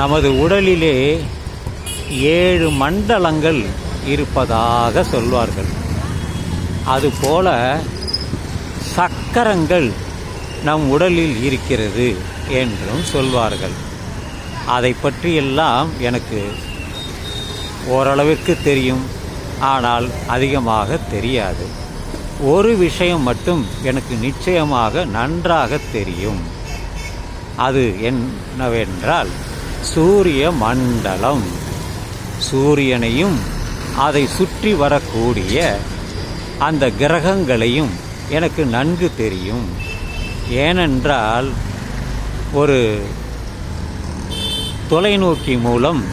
நமது உடலிலே ஏழு மண்டலங்கள் இருப்பதாக சொல்வார்கள். அதுபோல சக்கரங்கள் நம் உடலில் இருக்கிறது என்றும் சொல்வார்கள். அதை பற்றியெல்லாம் எனக்கு ஓரளவிற்கு தெரியும். ஆனால் அதிகமாக தெரியாது. ஒரு விஷயம் மட்டும் எனக்கு நிச்சயமாக நன்றாக தெரியும். அது என்னவென்றால் சூரிய மண்டலம் சூரியனையும் அதை சுற்றி வரக்கூடிய அந்த கிரகங்களையும் எனக்கு நன்கு தெரியும். ஏனென்றால் ஒரு தொலைநோக்கி மூலம்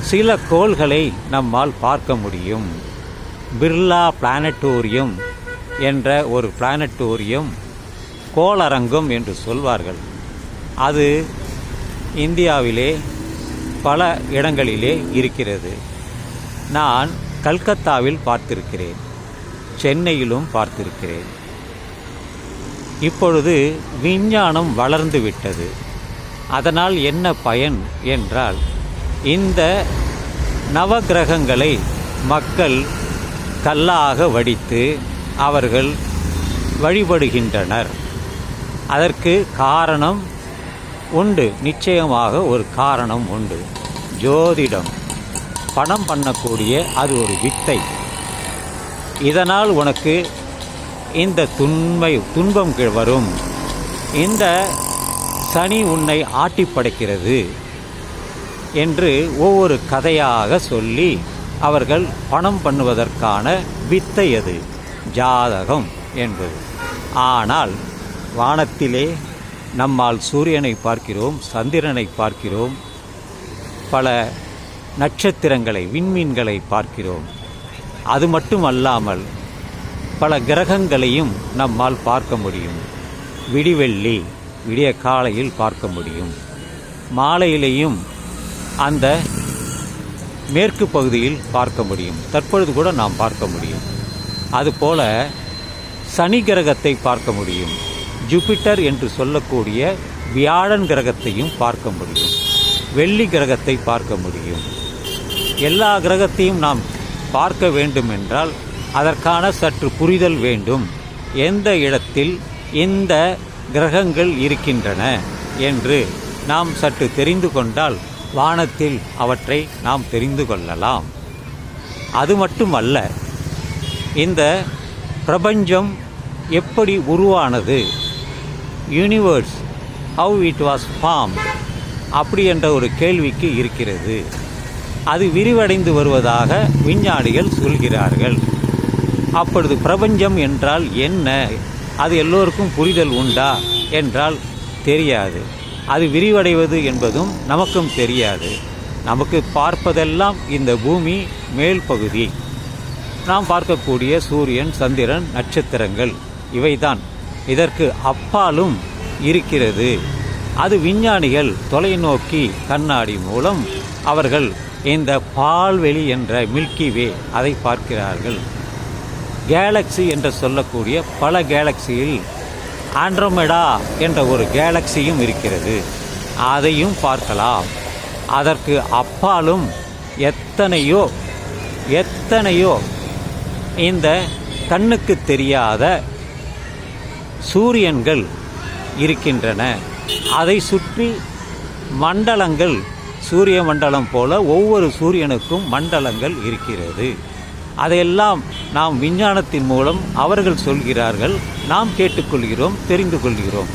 சில கோள்களை நம்மால் பார்க்க முடியும். பிர்லா பிளானட்டோரியம் என்ற ஒரு பிளானட்டோரியம் கோளரங்கம் என்று சொல்வார்கள். அது இந்தியாவிலே பல இடங்களிலே இருக்கிறது. நான் கல்கத்தாவில் பார்த்திருக்கிறேன். சென்னையிலும் பார்த்திருக்கிறேன். இப்பொழுது விஞ்ஞானம் வளர்ந்து விட்டது. அதனால் என்ன பயன் என்றால் இந்த நவக்கிரகங்களை மக்கள் கல்லாக வடித்து அவர்கள் வழிபடுகின்றனர். அதற்கு காரணம் உண்டு. நிச்சயமாக ஒரு காரணம் உண்டு. ஜோதிடம். பணம் பண்ணக்கூடிய அது ஒரு வித்தை. இதனால் உனக்கு இந்த துன்மை துன்பம் வரும். இந்த சனி உன்னை ஆட்டி படைக்கிறது என்று ஒவ்வொரு கதையாக சொல்லி அவர்கள் பணம் பண்ணுவதற்கான வித்தை அது ஜாதகம் என்பது. ஆனால் வானத்திலே நம்மால் சூரியனை பார்க்கிறோம் சந்திரனை பார்க்கிறோம் பல நட்சத்திரங்களை விண்மீன்களை பார்க்கிறோம். அது மட்டும் அல்லாமல் பல கிரகங்களையும் நம்மால் பார்க்க முடியும். விடிவெள்ளி விடிய காலையில் பார்க்க முடியும். மாலையிலேயும் அந்த மேற்கு பகுதியில் பார்க்க முடியும். தற்பொழுது கூட நாம் பார்க்க முடியும். அதுபோல சனி கிரகத்தை பார்க்க முடியும். ஜூபிட்டர் என்று சொல்லக்கூடிய வியாழன் கிரகத்தையும் பார்க்க முடியும். வெள்ளி கிரகத்தை பார்க்க முடியும். எல்லா கிரகத்தையும் நாம் பார்க்க வேண்டும் என்றால் அதற்கான சற்று புரிதல் வேண்டும். எந்த இடத்தில் இந்த கிரகங்கள் இருக்கின்றன என்று நாம் சற்று தெரிந்து கொண்டால் வானத்தில் அவற்றை நாம் தெரிந்து கொள்ளலாம். அது மட்டுமல்ல இந்த பிரபஞ்சம் எப்படி உருவானது universe how it was form அப்படி என்ற ஒரு கேள்விக்கு இருக்கிறது. அது விரிவடைந்து வருவதாக விஞ்ஞானிகள் சொல்கிறார்கள். அப்பொழுது பிரபஞ்சம் என்றால் என்ன? அது எல்லோருக்கும் புரிதல் உண்டா? என்றால் தெரியாது. அது விரிவடைவது என்பதும் நமக்கும் தெரியாது. நமக்கு பார்ப்பதெல்லாம் இந்த பூமி மேல் பகுதி. நாம் பார்க்கக்கூடிய சூரியன் சந்திரன் நட்சத்திரங்கள் இவைதான். இதற்கு அப்பாலும் இருக்கிறது. அது விஞ்ஞானிகள் தொலைநோக்கி கண்ணாடி மூலம் அவர்கள் இந்த பால்வெளி என்ற மில்கி வே அதை பார்க்கிறார்கள். கேலக்ஸி என்று சொல்லக்கூடிய பல கேலக்சியில் ஆண்ட்ரோமெடா என்ற ஒரு கேலக்சியும் இருக்கிறது. அதையும் பார்க்கலாம். அதற்கு அப்பாலும் எத்தனையோ எத்தனையோ இந்த கண்ணுக்கு தெரியாத சூரியன்கள் இருக்கின்றன. அதை சுற்றி மண்டலங்கள் சூரிய மண்டலம் போல ஒவ்வொரு சூரியனுக்கும் மண்டலங்கள் இருக்கிறது. அதையெல்லாம் நாம் விஞ்ஞானத்தின் மூலம் அவர்கள் சொல்கிறார்கள் நாம் கேட்டுக்கொள்கிறோம் தெரிந்து கொள்கிறோம்.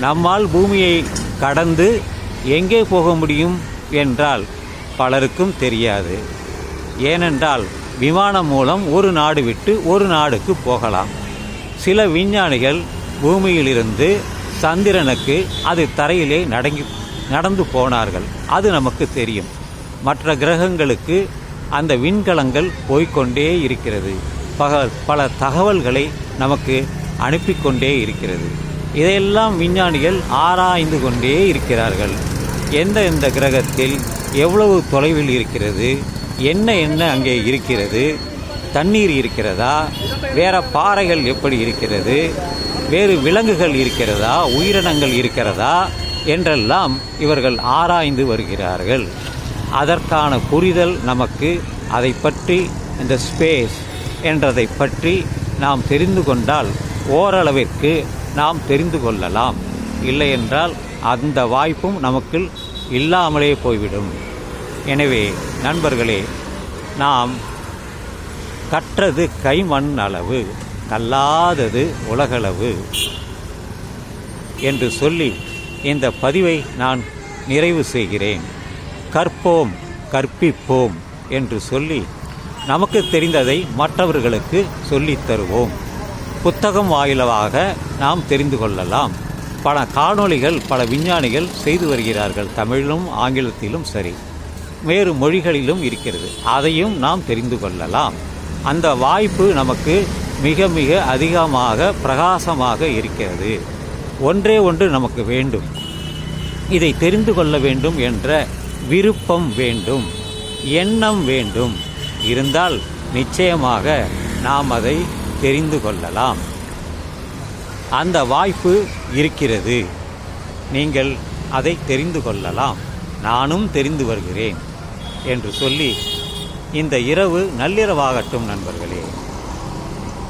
நம்மால் பூமியை கடந்து எங்கே போக முடியும் என்றால் பலருக்கும் தெரியாது. ஏனென்றால் விமானம் மூலம் ஒரு நாடு விட்டு ஒரு நாடுக்கு போகலாம். சில விஞ்ஞானிகள் பூமியிலிருந்து சந்திரனுக்கு அது தரையிலே நடங்கி நடந்து போனார்கள். அது நமக்கு தெரியும். மற்ற கிரகங்களுக்கு அந்த விண்கலங்கள் போய்க்கொண்டே இருக்கிறது. பக பல தகவல்களை நமக்கு அனுப்பி கொண்டே இருக்கிறது. இதையெல்லாம் விஞ்ஞானிகள் ஆராய்ந்து கொண்டே இருக்கிறார்கள். எந்த எந்த கிரகத்தில் எவ்வளவு தொலைவில் இருக்கிறது? என்ன என்ன அங்கே இருக்கிறது? தண்ணீர் இருக்கிறதா? வேற பாறைகள் எப்படி இருக்கிறது? வேறு விலங்குகள் இருக்கிறதா? உயிரினங்கள் இருக்கிறதா? என்றெல்லாம் இவர்கள் ஆராய்ந்து வருகிறார்கள். அதற்கான புரிதல் நமக்கு அதை பற்றி இந்த ஸ்பேஸ் என்றதை பற்றி நாம் தெரிந்து கொண்டால் ஓரளவிற்கு நாம் தெரிந்து கொள்ளலாம். இல்லையென்றால் அந்த வாய்ப்பும் நமக்கு இல்லாமலே போய்விடும். எனவே நண்பர்களே நாம் கற்றது கைமண் அளவு. தள்ளாதது உலகளவு என்று சொல்லி இந்த பதிவை நான் நிறைவு செய்கிறேன். கற்போம் கற்பிப்போம் என்று சொல்லி நமக்கு தெரிந்ததை மற்றவர்களுக்கு சொல்லித் தருவோம். புத்தகம் வாயிலாக நாம் தெரிந்து கொள்ளலாம். பல காணொளிகள் பல விஞ்ஞானிகள் செய்து வருகிறார்கள் தமிழிலும் ஆங்கிலத்திலும் சரி. வேறு மொழிகளிலும் இருக்கிறது. அதையும் நாம் தெரிந்து கொள்ளலாம். அந்த வாய்ப்பு நமக்கு மிக மிக அதிகமாக பிரகாசமாக இருக்கிறது. ஒன்றே ஒன்று நமக்கு வேண்டும். இதை தெரிந்து கொள்ள வேண்டும் என்ற விருப்பம் வேண்டும். எண்ணம் வேண்டும். இருந்தால் நிச்சயமாக நாம் அதை தெரிந்து கொள்ளலாம். அந்த வாய்ப்பு இருக்கிறது. நீங்கள் அதை தெரிந்து கொள்ளலாம். நானும் தெரிந்து வருகிறேன். என்று சொல்லி இந்த இரவு நள்ளிரவாகட்டும் நண்பர்களே.